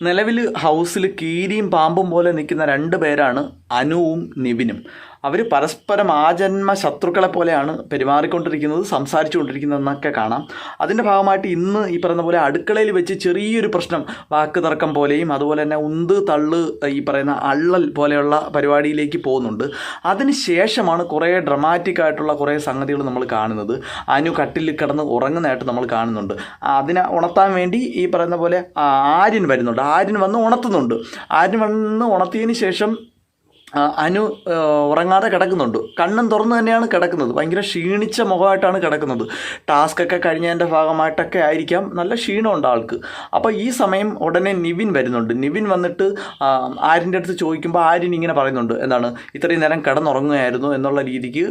നിലവിൽ ഹൗസിൽ കീരിയും പാമ്പും പോലെ നിൽക്കുന്ന രണ്ട് പേരാണ് അനുവും നിവിനും. അവർ പരസ്പരം ആജന്മ ശത്രുക്കളെ പോലെയാണ് പെരുമാറിക്കൊണ്ടിരിക്കുന്നത് സംസാരിച്ചുകൊണ്ടിരിക്കുന്നതെന്നൊക്കെ കാണാം. അതിന്റെ ഭാഗമായിട്ട് ഇന്ന് ഈ പറയുന്ന പോലെ അടുക്കളയിൽ വെച്ച് ചെറിയൊരു പ്രശ്നം വാക്ക് തർക്കം പോലെയും അതുപോലെ തന്നെ ഉന്ത് തള്ള് ഈ പറയുന്ന അള്ളൽ പോലെയുള്ള പരിപാടിയിലേക്ക് പോകുന്നുണ്ട്. അതിന് ശേഷമാണ് കുറേ ഡ്രമാറ്റിക് ആയിട്ടുള്ള കുറേ സംഗതികൾ നമ്മൾ കാണുന്നത്. അനു കട്ടിൽ കിടന്ന് ഉറങ്ങുന്നതായിട്ട് നമ്മൾ കാണുന്നുണ്ട്. അതിനെ ഉണർത്താൻ വേണ്ടി ഈ പറയുന്ന പോലെ ആര്യൻ വരുന്നുണ്ട്. ആര്യൻ വന്ന് ഉണർത്തുന്നുണ്ട്. ആര്യൻ വന്ന് ഉണർത്തിയതിന് ശേഷം അനു ഉറങ്ങാതെ കിടക്കുന്നുണ്ട്. കണ്ണും തുറന്നു തന്നെയാണ് കിടക്കുന്നത്. ഭയങ്കര ക്ഷീണിച്ച മുഖമായിട്ടാണ് കിടക്കുന്നത്. ടാസ്ക് ഒക്കെ കഴിഞ്ഞതിന്റെ ഭാഗമായിട്ടൊക്കെ ആയിരിക്കാം. നല്ല ക്ഷീണമുണ്ട് ആൾക്ക്. അപ്പോൾ ഈ സമയം ഉടനെ നിവിൻ വരുന്നുണ്ട്. നിവിൻ വന്നിട്ട് ആരിന്റെ അടുത്ത് ചോദിക്കുമ്പോൾ ആര്യൻ ഇങ്ങനെ പറയുന്നുണ്ട്. എന്താണ് ഇത്രയും നേരം കിടന്നുറങ്ങുകയായിരുന്നു എന്നുള്ള രീതിക്ക്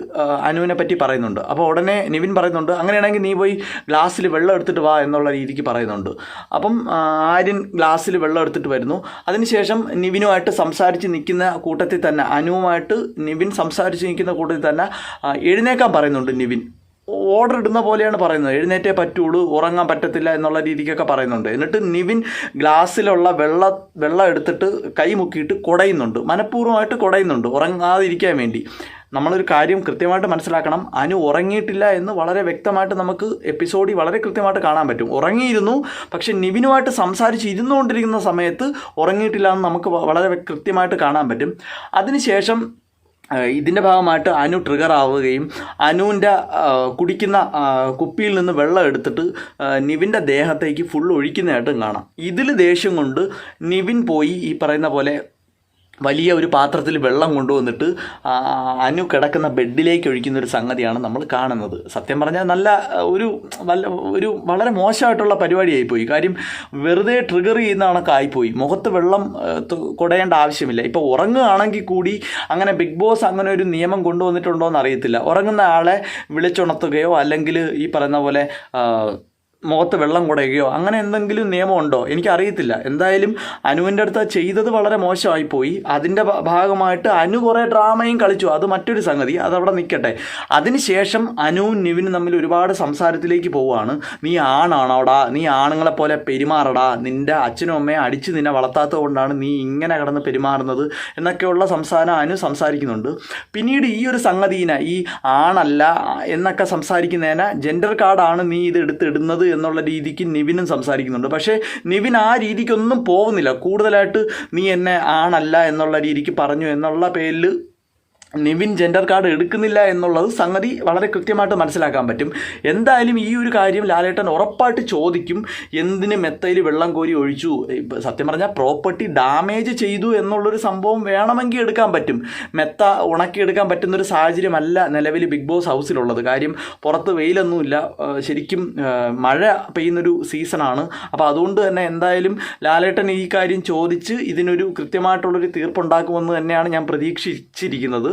അനുവിനെ പറ്റി പറയുന്നുണ്ട്. അപ്പോൾ ഉടനെ നിവിൻ പറയുന്നുണ്ട് അങ്ങനെയാണെങ്കിൽ നീ പോയി ഗ്ലാസ്സിൽ വെള്ളം എടുത്തിട്ട് വാ എന്നുള്ള രീതിക്ക് പറയുന്നുണ്ട്. അപ്പം ആര്യൻ ഗ്ലാസ്സിൽ വെള്ളം എടുത്തിട്ട് വരുന്നു. അതിനുശേഷം നിവിനുമായിട്ട് സംസാരിച്ച് നിൽക്കുന്ന കൂട്ടത്തിൽ തന്നെ അനുവുമായിട്ട് നിവിൻ സംസാരിച്ച് നിൽക്കുന്ന കൂട്ടത്തിൽ തന്നെ എഴുന്നേക്കാൻ പറയുന്നുണ്ട് നിവിൻ. ഓർഡർ ഇടുന്ന പോലെയാണ് പറയുന്നത്. എഴുന്നേറ്റേ പറ്റുള്ളൂ ഉറങ്ങാൻ പറ്റത്തില്ല എന്നുള്ള രീതിക്കൊക്കെ പറയുന്നുണ്ട്. എന്നിട്ട് നിവിൻ ഗ്ലാസ്സിലുള്ള വെള്ള വെള്ളം എടുത്തിട്ട് കൈ മുക്കിയിട്ട് കുടയുന്നുണ്ട്. മനഃപൂർവമായിട്ട് കുടയുന്നുണ്ട് ഉറങ്ങാതിരിക്കാൻ വേണ്ടി. നമ്മളൊരു കാര്യം കൃത്യമായിട്ട് മനസ്സിലാക്കണം. അനു ഉറങ്ങിയിട്ടില്ല എന്ന് വളരെ വ്യക്തമായിട്ട് നമുക്ക് എപ്പിസോഡിൽ വളരെ കൃത്യമായിട്ട് കാണാൻ പറ്റും. ഉറങ്ങിയിരുന്നു പക്ഷെ നിവിനുമായിട്ട് സംസാരിച്ച് ഇരുന്നുകൊണ്ടിരിക്കുന്ന സമയത്ത് ഉറങ്ങിയിട്ടില്ല എന്ന് നമുക്ക് വളരെ കൃത്യമായിട്ട് കാണാൻ പറ്റും. അതിനുശേഷം ഇതിന്റെ ഭാഗമായിട്ട് അനു ട്രിഗർ ആവുകയും അനുവിന്റെ കുടിക്കുന്ന കുപ്പിയിൽ നിന്ന് വെള്ളം എടുത്തിട്ട് നിവിന്റെ ദേഹത്തേക്ക് ഫുൾ ഒഴിക്കുന്നതായിട്ടും കാണാം. ഇതിൽ ദേഷ്യം കൊണ്ട് നിവിൻ പോയി ഈ പറയുന്ന പോലെ വലിയ ഒരു പാത്രത്തിൽ വെള്ളം കൊണ്ടുവന്നിട്ട് അനു കിടക്കുന്ന ബെഡിലേക്ക് ഒഴിക്കുന്ന ഒരു സംഗതിയാണ് നമ്മൾ കാണുന്നത്. സത്യം പറഞ്ഞാൽ നല്ല ഒരു വല്ല ഒരു വളരെ മോശമായിട്ടുള്ള പരിപാടിയായിപ്പോയി. കാര്യം വെറുതെ ട്രിഗർ ചെയ്യുന്ന കണക്ക് ആയിപ്പോയി. മുഖത്ത് വെള്ളം കൊടേണ്ട ആവശ്യമില്ല. ഇപ്പോൾ ഉറങ്ങുകയാണെങ്കിൽ കൂടി അങ്ങനെ ബിഗ് ബോസ് അങ്ങനെ ഒരു നിയമം കൊണ്ടുവന്നിട്ടുണ്ടോ എന്ന് അറിയത്തില്ല ഉറങ്ങുന്ന ആളെ വിളിച്ചുണർത്തുകയോ അല്ലെങ്കിൽ ഈ പറയുന്ന പോലെ മുഖത്ത് വെള്ളം കുടയുകയോ അങ്ങനെ എന്തെങ്കിലും നിയമമുണ്ടോ? എനിക്കറിയത്തില്ല. എന്തായാലും അനുവിന്റെ അടുത്ത് ചെയ്തത് വളരെ മോശമായി പോയി അതിന്റെ ഭാഗമായിട്ട് അനു കുറേ ഡ്രാമയും കളിച്ചു. അത് മറ്റൊരു സംഗതി. അതവിടെ നിൽക്കട്ടെ അതിനുശേഷം അനുവും നിവിനും തമ്മിൽ ഒരുപാട് സംസാരത്തിലേക്ക് പോവുകയാണ്. നീ ആണാണോടാ? നീ ആണുങ്ങളെ പോലെ പെരുമാറടാ? നിന്റെ അച്ഛനും അമ്മയും അടിച്ച് നിന്നെ വളർത്താത്തത് കൊണ്ടാണ് നീ ഇങ്ങനെ കിടന്ന് പെരുമാറുന്നത് എന്നൊക്കെയുള്ള സംസാരം അനു സംസാരിക്കുന്നുണ്ട്. പിന്നീട് ഈ ഒരു സംഗതിനെ ഈ ആണല്ല എന്നൊക്കെ സംസാരിക്കുന്നതിനെ ജെൻഡർ കാർഡാണ് നീ ഇത് എടുത്തിടുന്നത് എന്നുള്ള രീതിക്ക് നിവിനും സംസാരിക്കുന്നുണ്ട്. പക്ഷേ നിവിൻ ആ രീതിക്കൊന്നും പോകുന്നില്ല. കൂടുതലായിട്ട് നീ എന്നെ ആണല്ല എന്നുള്ള രീതിക്ക് പറഞ്ഞു എന്നുള്ള പേരിൽ നിവിൻ ജെൻഡർ കാർഡ് എടുക്കുന്നില്ല എന്നുള്ളത് സംഗതി വളരെ കൃത്യമായിട്ട് മനസ്സിലാക്കാൻ പറ്റും. എന്തായാലും ഈ ഒരു കാര്യം ലാലേട്ടൻ ഉറപ്പായിട്ട് ചോദിക്കും. എന്തിന് മെത്തയിൽ വെള്ളം കോരി ഒഴിച്ചു? സത്യം പറഞ്ഞാൽ പ്രോപ്പർട്ടി ഡാമേജ് ചെയ്തു എന്നുള്ളൊരു സംഭവം വേണമെങ്കിൽ എടുക്കാൻ പറ്റും. മെത്ത ഉണക്കിയെടുക്കാൻ പറ്റുന്നൊരു സാഹചര്യമല്ല നിലവിൽ ബിഗ് ബോസ് ഹൗസിലുള്ളത്. കാര്യം പുറത്ത് വെയിലൊന്നുമില്ല. ശരിക്കും മഴ പെയ്യുന്നൊരു സീസണാണ്. അപ്പോൾ അതുകൊണ്ട് തന്നെ എന്തായാലും ലാലേട്ടൻ ഈ കാര്യം ചോദിച്ച് ഇതിനൊരു കൃത്യമായിട്ടുള്ളൊരു തീർപ്പുണ്ടാക്കുമെന്ന് തന്നെയാണ് ഞാൻ പ്രതീക്ഷിച്ചിരിക്കുന്നത്.